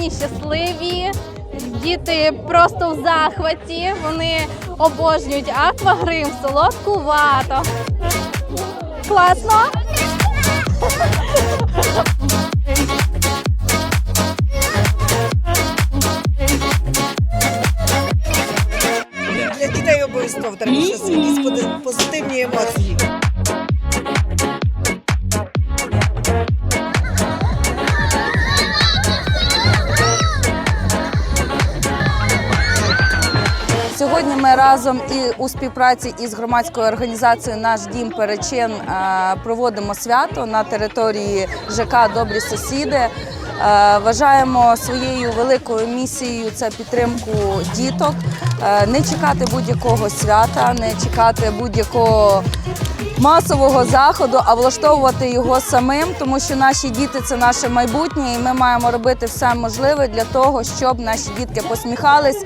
задоволені, щасливі. Діти просто в захваті. Вони обожнюють аквагрим, солодкувато. Класно. Для дітей обов'язково треба щось якісь позитивні емоції. Сьогодні ми разом і у співпраці із громадською організацією Наш дім Перечин е, проводимо свято на території ЖК Добрі сусіди. Е, Вважаємо своєю великою місією це підтримку діток, Е, не чекати будь-якого свята, не чекати будь-якого масового заходу, а влаштовувати його самим, тому що наші діти це наше майбутнє, і ми маємо робити все можливе для того, щоб наші дітки посміхались,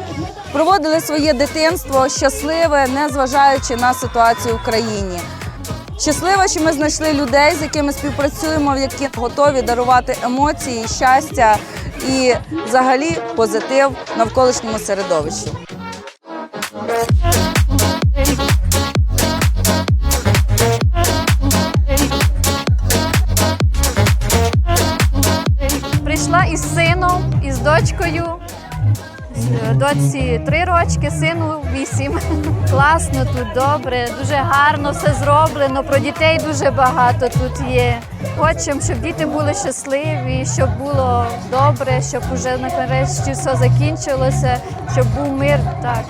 проводили своє дитинство щасливе, не зважаючи на ситуацію в країні. Щаслива, що ми знайшли людей, з якими співпрацюємо, які готові дарувати емоції, щастя і взагалі позитив навколишньому середовищу. Прийшла із сином, із дочкою. З- Дочці три рочки, сину вісім. Класно тут, добре, дуже гарно все зроблено. Про дітей дуже багато тут є. Хочемо, щоб діти були щасливі, щоб було добре, щоб уже нарешті все закінчилося, щоб був мир. Так.